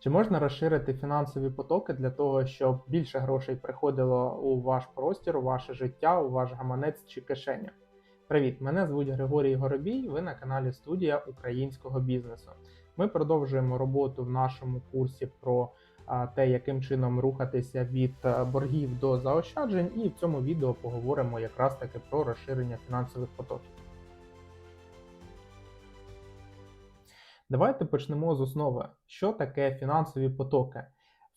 Чи можна розширити фінансові потоки для того, щоб більше грошей приходило у ваш простір, у ваше життя, у ваш гаманець чи кишеню? Привіт, мене звуть Григорій Горобій. Ви на каналі Студія українського бізнесу. Ми продовжуємо роботу в нашому курсі про те, яким чином рухатися від боргів до заощаджень, і в цьому відео поговоримо якраз таки про розширення фінансових потоків. Давайте почнемо з основи. Що таке фінансові потоки?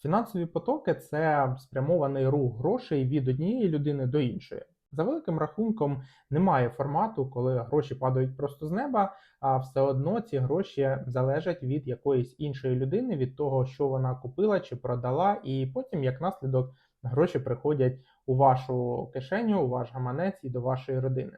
Фінансові потоки це спрямований рух грошей від однієї людини до іншої. За великим рахунком немає формату, коли гроші падають просто з неба, а все одно ці гроші залежать від якоїсь іншої людини, від того, що вона купила чи продала, і потім, як наслідок, гроші приходять у вашу кишеню, у ваш гаманець і до вашої родини.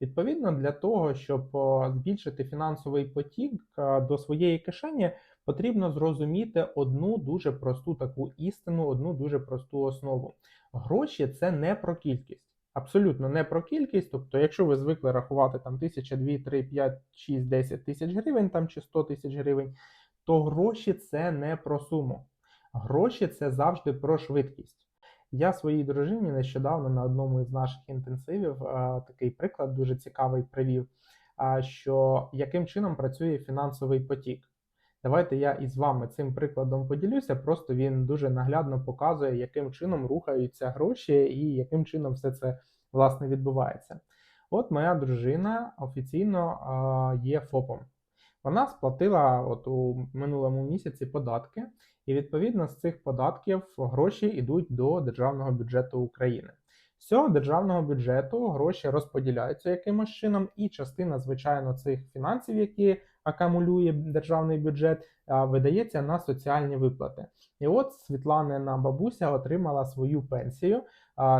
Відповідно, для того, щоб збільшити фінансовий потік е, до своєї кишені, потрібно зрозуміти одну дуже просту таку істину, одну дуже просту основу. Гроші це не про кількість. Абсолютно не про кількість. Тобто, якщо ви звикли рахувати там тисяча, дві, три, п'ять, шість, десять тисяч гривень там чи 100 тисяч гривень, то гроші це не про суму. Гроші це завжди про швидкість. Я своїй дружині нещодавно на одному із наших інтенсивів е, такий приклад дуже цікавий привів, е, що яким чином працює фінансовий потік. Давайте я із вами цим прикладом поділюся, просто він дуже наглядно показує, яким чином рухаються гроші і яким чином все це власне відбувається. От моя дружина офіційно е, є ФОПом. Вона сплатила от у минулому місяці податки, і відповідно з цих податків гроші йдуть до державного бюджету України. З цього державного бюджету гроші розподіляються якимось чином, і частина, звичайно, цих фінансів, які акумулює державний бюджет, видається на соціальні виплати. І от Світланина бабуся отримала свою пенсію.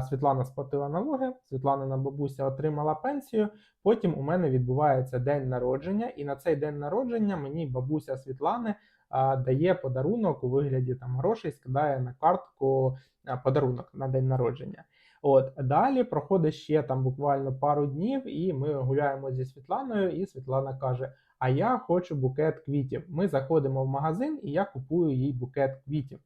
Світлана сплатила налоги, Світланина бабуся отримала пенсію. Потім у мене відбувається день народження, і на цей день народження мені бабуся Світлани дає подарунок у вигляді там грошей, скидає на картку подарунок на день народження. От далі проходить ще там буквально пару днів, і ми гуляємо зі Світланою, і Світлана каже: А я хочу букет квітів. Ми заходимо в магазин, і я купую їй букет квітів.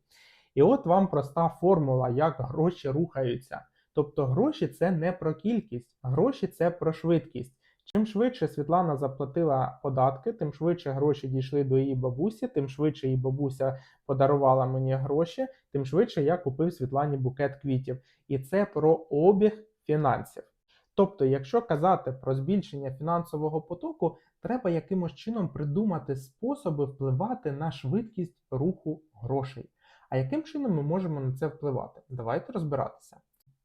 І от вам проста формула, як гроші рухаються. Тобто гроші це не про кількість, гроші це про швидкість. Чим швидше Світлана заплатила податки, тим швидше гроші дійшли до її бабусі, тим швидше її бабуся подарувала мені гроші, тим швидше я купив Світлані букет квітів. І це про обіг фінансів. Тобто, якщо казати про збільшення фінансового потоку, треба якимось чином придумати способи впливати на швидкість руху грошей. А яким чином ми можемо на це впливати? Давайте розбиратися.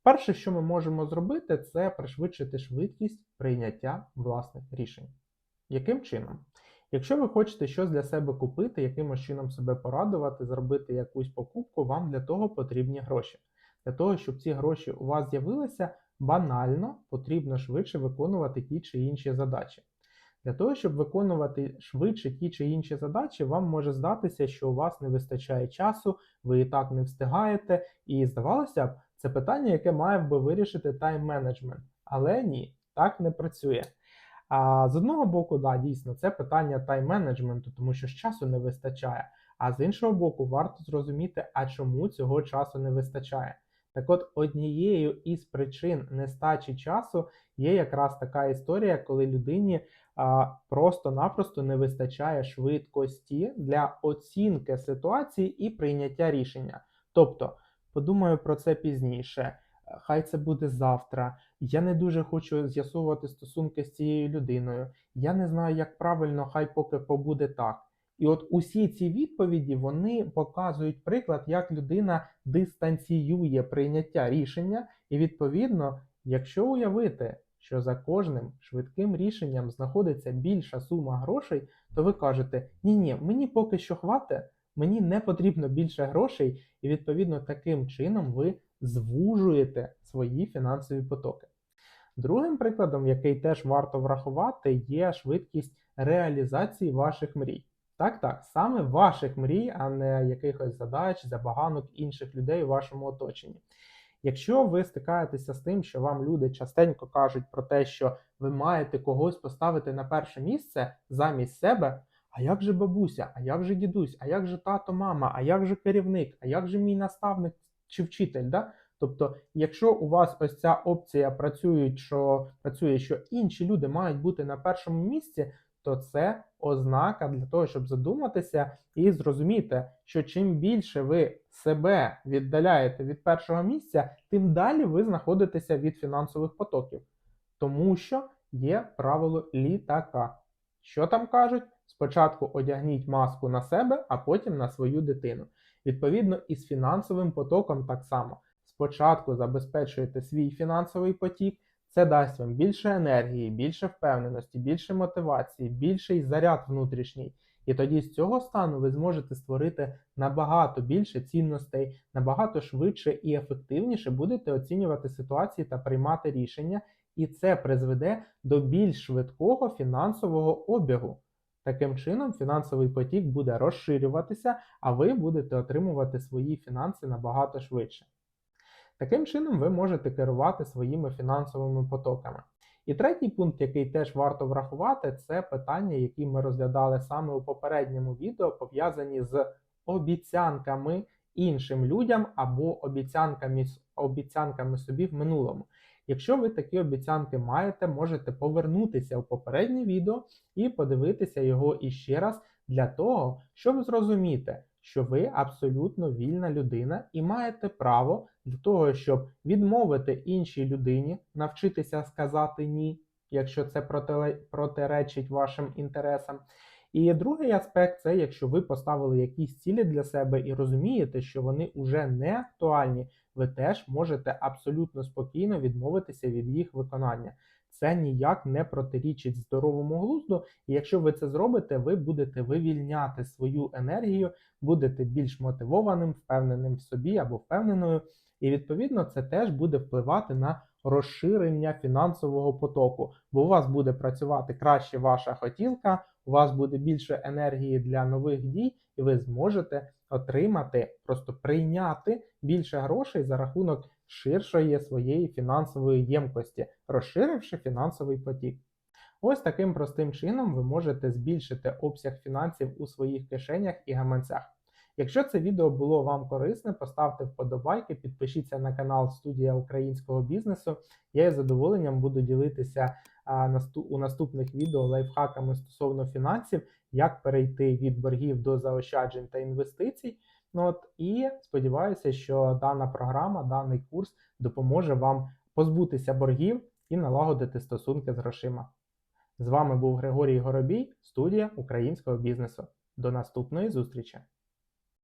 Перше, що ми можемо зробити, це пришвидшити швидкість прийняття власних рішень. Яким чином? Якщо ви хочете щось для себе купити, якимось чином себе порадувати, зробити якусь покупку, вам для того потрібні гроші. Для того, щоб ці гроші у вас з'явилися, банально потрібно швидше виконувати ті чи інші задачі. Для того, щоб виконувати швидше ті чи інші задачі, вам може здатися, що у вас не вистачає часу, ви і так не встигаєте, і здавалося б, це питання, яке має би вирішити тайм-менеджмент. Але ні, так не працює. А з одного боку, да, дійсно, це питання тайм-менеджменту, тому що ж часу не вистачає. А з іншого боку, варто зрозуміти, а чому цього часу не вистачає. Так от, однією із причин нестачі часу є якраз така історія, коли людині а, просто-напросто не вистачає швидкості для оцінки ситуації і прийняття рішення. Тобто, подумаю про це пізніше. Хай це буде завтра. Я не дуже хочу з'ясовувати стосунки з цією людиною. Я не знаю, як правильно, хай поки побуде так. І от усі ці відповіді вони показують приклад, як людина дистанціює прийняття рішення, і відповідно, якщо уявити, що за кожним швидким рішенням знаходиться більша сума грошей, то ви кажете: ні, ні, мені поки що хватить, мені не потрібно більше грошей, і відповідно таким чином ви звужуєте свої фінансові потоки. Другим прикладом, який теж варто врахувати, є швидкість реалізації ваших мрій. Так, так, саме ваших мрій, а не якихось задач, забаганок інших людей у вашому оточенні. Якщо ви стикаєтеся з тим, що вам люди частенько кажуть про те, що ви маєте когось поставити на перше місце замість себе, А як же бабуся, а як же дідусь, а як же тато, мама, а як же керівник, а як же мій наставник чи вчитель? Да? Тобто, якщо у вас ось ця опція працює, що працює, що інші люди мають бути на першому місці, то це ознака для того, щоб задуматися і зрозуміти, що чим більше ви себе віддаляєте від першого місця, тим далі ви знаходитеся від фінансових потоків. Тому що є правило літака. Що там кажуть? Спочатку одягніть маску на себе, а потім на свою дитину. Відповідно, і з фінансовим потоком так само. Спочатку забезпечуєте свій фінансовий потік, це дасть вам більше енергії, більше впевненості, більше мотивації, більший заряд внутрішній. І тоді з цього стану ви зможете створити набагато більше цінностей, набагато швидше і ефективніше будете оцінювати ситуації та приймати рішення, і це призведе до більш швидкого фінансового обігу. Таким чином, фінансовий потік буде розширюватися, а ви будете отримувати свої фінанси набагато швидше. Таким чином, ви можете керувати своїми фінансовими потоками. І третій пункт, який теж варто врахувати, це питання, які ми розглядали саме у попередньому відео, пов'язані з обіцянками іншим людям або обіцянками, обіцянками собі в минулому. Якщо ви такі обіцянки маєте, можете повернутися в попереднє відео і подивитися його іще раз для того, щоб зрозуміти, що ви абсолютно вільна людина і маєте право для того, щоб відмовити іншій людині, навчитися сказати ні, якщо це протиречить вашим інтересам. І другий аспект це якщо ви поставили якісь цілі для себе і розумієте, що вони вже не актуальні, ви теж можете абсолютно спокійно відмовитися від їх виконання. Це ніяк не протирічить здоровому глузду, і якщо ви це зробите, ви будете вивільняти свою енергію, будете більш мотивованим, впевненим в собі або впевненою, і відповідно це теж буде впливати на розширення фінансового потоку, бо у вас буде працювати краще ваша хотілка, у вас буде більше енергії для нових дій, і ви зможете отримати, просто прийняти більше грошей за рахунок ширшої своєї фінансової ємкості, розширивши фінансовий потік. Ось таким простим чином ви можете збільшити обсяг фінансів у своїх кишенях і гаманцях. Якщо це відео було вам корисне, поставте вподобайки, підпишіться на канал Студія українського бізнесу. Я із задоволенням буду ділитися у наступних відео лайфхаками стосовно фінансів, як перейти від боргів до заощаджень та інвестицій. Ну от і сподіваюся, що дана програма, даний курс допоможе вам позбутися боргів і налагодити стосунки з грошима. З вами був Григорій Горобій, студія українського бізнесу. До наступної зустрічі!